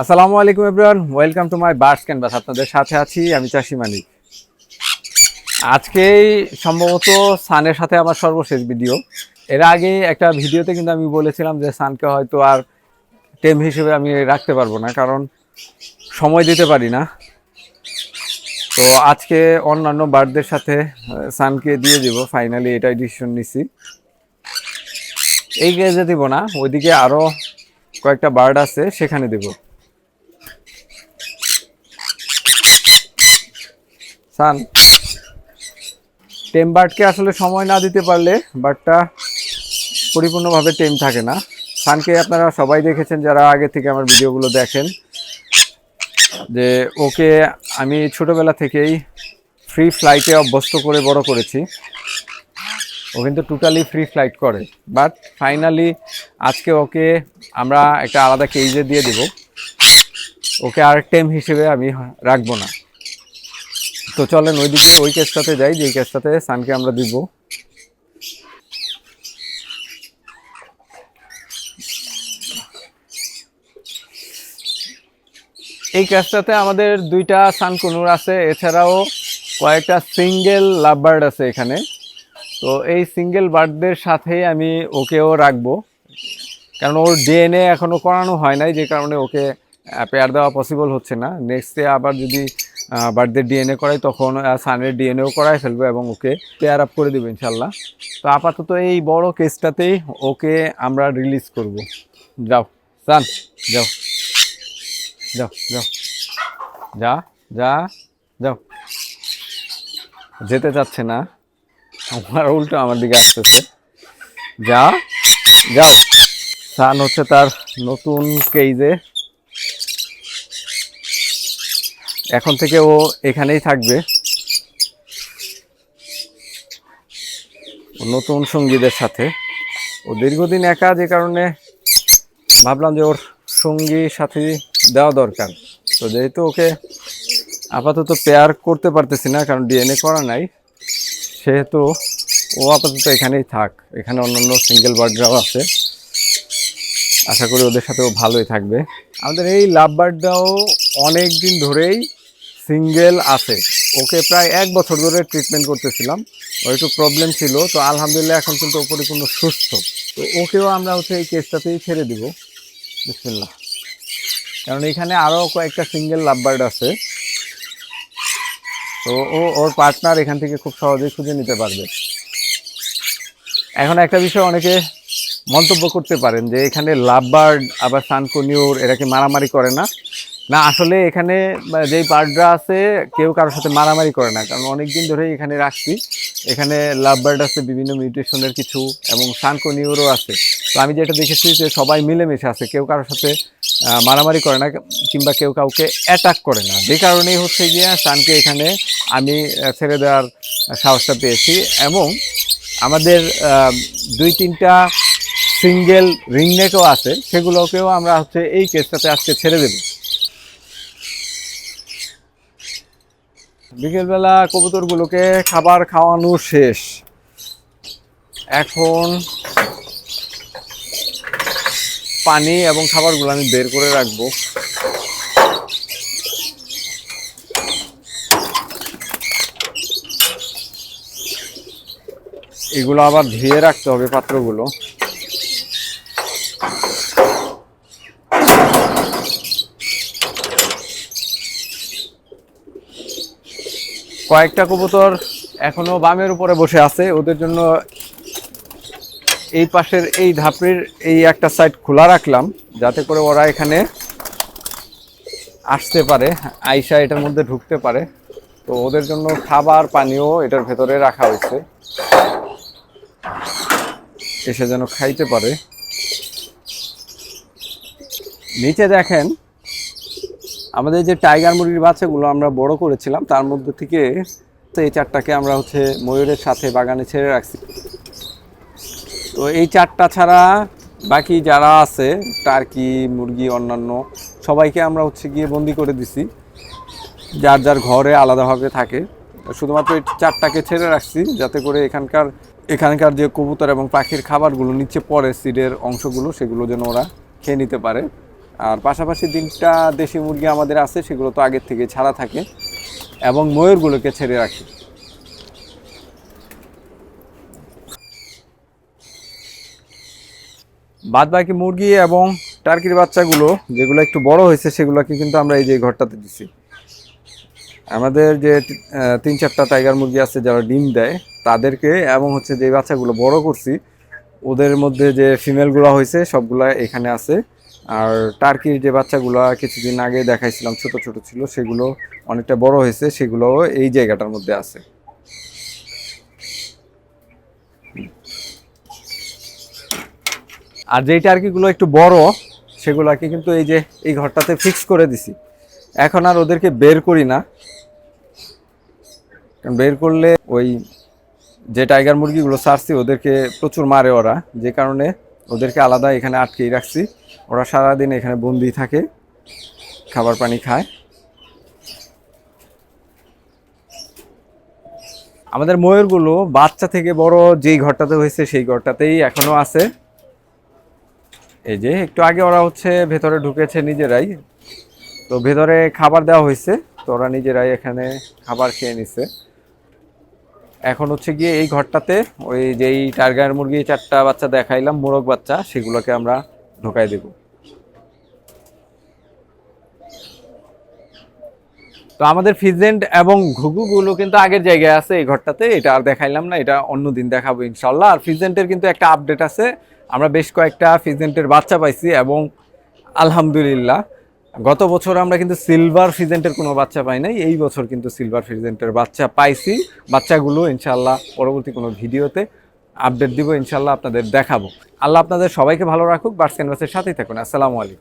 আসসালামু আলাইকুম everyone, welcome to my birds canvas. আপনাদের সাথে আছি আমি চাষি মালিক আজকেই সম্ভবত সানের সাথে আমার সর্বশেষ ভিডিও। এর আগে একটা ভিডিওতে কিন্তু আমি বলেছিলাম যে সানকে হয়তো আর টেম হিসেবে আমি রাখতে পারব না, কারণ সময় দিতে পারি না। তো আজকে অন্যান্য বার্ডদের সাথে সানকে দিয়ে দিব। ফাইনালি এটাই ডিসিশন নিছি। এই গেজে দিব না, ওইদিকে আরও কয়েকটা বার্ড আছে, সেখানে দেব। সান, টেম বার্ডকে আসলে সময় না দিতে পারলে বার্ডটা পরিপূর্ণভাবে টেম থাকে না। সানকে আপনারা সবাই দেখেছেন যারা আগে থেকে আমার ভিডিওগুলো দেখেন, যে ওকে আমি ছোটবেলা থেকেই ফ্রি ফ্লাইটে অভ্যস্ত করে বড় করেছি। ও কিন্তু টোটালি ফ্রি ফ্লাইট করে। বাট ফাইনালি আজকে ওকে আমরা একটা আলাদা কেজে দিয়ে দেব। ওকে আর টেম হিসেবে আমি রাখব না। তো চলেন ওইদিকে, ওই কেসটাতে যাই, যেই কেসটাতে সানকে আমরা দিব। এই ক্যাচটাতে আমাদের দুইটা সানকুনুর আছে, এছাড়াও কয়েকটা সিঙ্গেল লাভ বার্ড আছে এখানে। তো এই সিঙ্গেল বার্ডদের সাথে আমি ওকেও রাখব। কারণ ওর ডিএনএ এখনও করানো হয় নাই, যে কারণে ওকে পেয়ার দেওয়া পসিবল হচ্ছে না। নেক্সটে আবার যদি বার্থডে ডিএনএ করাই, তখন সানের ডিএনএও করাই ফেলব এবং ওকে পেয়ার আপ করে দেবো ইনশাল্লাহ তো আপাতত এই বড় কেসটাতেই ওকে আমরা রিলিজ করব। যাও সান যাও। যাও যাও। যা যা, যাও। যেতে চাচ্ছে না। আমার উল্টো আমার দিকে আসতেছে। যা যাও সান হচ্ছে তার নতুন কেইজে এখন থেকে ও এখানেই থাকবে। নতুন সঙ্গীদের সাথে। ও দীর্ঘদিন একা, যে কারণে ভাবলাম যে ওর সঙ্গী সাথী দেওয়া দরকার। তো যেহেতু ওকে আপাতত পেয়ার করতে পারতেছি না, কারণ ডিএনএ করা নাই সেহেতু ও আপাতত এখানেই থাক। এখানে অন্যান্য সিঙ্গেল বার্ডরাও আছে। আশা করি ওদের সাথেও ভালোই থাকবে। আমাদের এই লাভ বার্ডটাও অনেক দিন ধরেই সিঙ্গেল আছে। ওকে প্রায় এক বছর ধরে ট্রিটমেন্ট করতেছিলাম। ওর একটু প্রবলেম ছিল। তো আলহামদুলিল্লাহ এখন কিন্তু ও পরিপূর্ণ সুস্থ। তো ওকেও আমরা হচ্ছে এই কেসটাতেই ছেড়ে দিব। বিসমিল্লাহ। কারণ এখানে আরও কয়েকটা সিঙ্গেল লাভ বার্ড আছে। তো ও, ওর পার্টনার এখান থেকে খুব সহজেই খুঁজে নিতে পারবে। এখন একটা বিষয় অনেকে মন্তব্য করতে পারেন যে এখানে লাভ বার্ড আবার সানকনিউর এরা কি মারামারি করে না? না, আসলে এখানে যেই বার্ডরা আছে, কেউ কারোর সাথে মারামারি করে না। কারণ অনেক দিন ধরেই এখানে রাখছি। এখানে লাভ বার্ড আছে, বিভিন্ন মিউটেশনের কিছু, এবং সানকনিউরও আছে। তো আমি যেটা দেখেছি যে সবাই মিলেমিশে আছে। কেউ কারোর সাথে মারামারি করে না, কিংবা কেউ কাউকে অ্যাটাক করে না। যে কারণেই হচ্ছে গিয়ে সানকে এখানে আমি ছেড়ে দেওয়ার সাহসটা পেয়েছি এবং আমাদের দুই তিনটা সিঙ্গেল রিংনেকও আছে, সেগুলোকেও আমরা হচ্ছে এই কেসটাতে আজকে ছেড়ে দেব। বিকেলবেলা কবুতরগুলোকে খাবার খাওয়ানো শেষ। এখন পানি এবং খাবারগুলো আমি বের করে রাখব। এগুলো আবার ধুয়ে রাখতে হবে পাত্রগুলো। কয়েকটা কবুতর এখনও বামের উপরে বসে আছে। ওদের জন্য এই পাশের এই ধাপের এই একটা সাইড খোলা রাখলাম, যাতে করে ওরা এখানে আসতে পারে, আইসা এটার মধ্যে ঢুকতে পারে। তো ওদের জন্য খাবার, পানীয় এটার ভেতরে রাখা হয়েছে। এসে যেন খাইতে পারে। নিচে দেখেন, আমাদের যে টাইগার মুরগির বাচ্চাগুলো আমরা বড় করেছিলাম, তার মধ্যে থেকে তো এই চারটাকে আমরা হচ্ছে ময়ূরের সাথে বাগানে ছেড়ে রাখছি। তো এই চারটা ছাড়া বাকি যারা আছে, টার্কি, মুরগি, অন্যান্য, সবাইকে আমরা হচ্ছে গিয়ে বন্দি করে দিছি। যার যার ঘরে আলাদাভাবে থাকে। শুধুমাত্র এই চারটাকে ছেড়ে রাখছি, যাতে করে এখানকার এখানকার যে কবুতর এবং পাখির খাবারগুলো নিচে পড়ে, সিডের অংশগুলো, সেগুলো যেন ওরা খেয়ে নিতে পারে। আর পাশাপাশি তিনটা দেশি মুরগি আমাদের আছে, সেগুলো তো আগের থেকে ছাড়া থাকে। এবং ময়ূরগুলোকে ছেড়ে রাখি। বাদ বাকি মুরগি এবং টার্কির বাচ্চাগুলো, যেগুলো একটু বড় হয়েছে, সেগুলোকে কিন্তু আমরা এই যে ঘরটাতে দিছি। আমাদের যে তিন চারটা টাইগার মুরগি আছে যারা ডিম দেয়, তাদেরকে এবং হচ্ছে যে বাচ্চাগুলো বড় করছি, ওদের মধ্যে যে ফিমেলগুলো হয়েছে, সবগুলা এখানে আছে। আর টার্কির যে বাচ্চাগুলো কিছুদিন আগে দেখাইছিলাম, ছোট ছোট ছিল, সেগুলো অনেকটা বড় হয়েছে সেগুলো এই জায়গাটার মধ্যে আছে। আর যেই টার্কিগুলো একটু বড়, সেগুলোকে কিন্তু এই যে, এই ঘরটাতে ফিক্স করে দিছি। এখন আর ওদেরকে বের করি না। কারণ বের করলে ওই যে টাইগার মুরগিগুলো ছাড়ছি, ওদেরকে প্রচুর মারে ওরা। যে কারণে ওদেরকে আলাদা এখানে আটকেই রাখছি। ওরা সারাদিন এখানে বন্দি থাকে, খাবার পানি খায়। আমাদের ময়ূরগুলো বাচ্চা থেকে বড় যেই ঘরটাতে হয়েছে, সেই ঘরটাতেই এখনও আছে। এই যে, একটু আগে ওরা হচ্ছে ভেতরে ঢুকেছে নিজেরাই। তো ভেতরে খাবার দেওয়া হয়েছে। ওরা নিজেরাই এখানে খাবার খেয়ে নিছে। এখন হচ্ছে গিয়ে এই ঘরটাতে ওই যেই টার্গার মুরগি চারটা বাচ্চা দেখাইলাম, মোরগ বাচ্চা, সেগুলোকে আমরা ঢোকাই দেব। তো আমাদের ফিজেন্ট এবং ঘুঘুগুলো কিন্তু আগের জায়গায় আছে এই ঘরটাতে, এটা আর দেখাইলাম না, এটা অন্য দিন দেখাবো ইনশাল্লাহ। আর ফিজেন্টের কিন্তু একটা আপডেট আছে, আমরা বেশ কয়েকটা ফিজেন্টের বাচ্চা পাইছি এবং আলহামদুলিল্লাহ। গত বছর আমরা কিন্তু সিলভার ফিজেন্টের কোনো বাচ্চা পাই নাই, এই বছর কিন্তু সিলভার ফিজেন্টের বাচ্চা পাইছি। বাচ্চাগুলো ইনশাল্লাহ পরবর্তী কোনো ভিডিওতে আপডেট দিব ইনশাল্লাহ আপনাদের দেখাবো। আল্লাহ আপনাদের সবাইকে ভালো রাখুক বার্স ক্যানভাসের সাথেই থাকুন। আসসালামু আলাইকুম।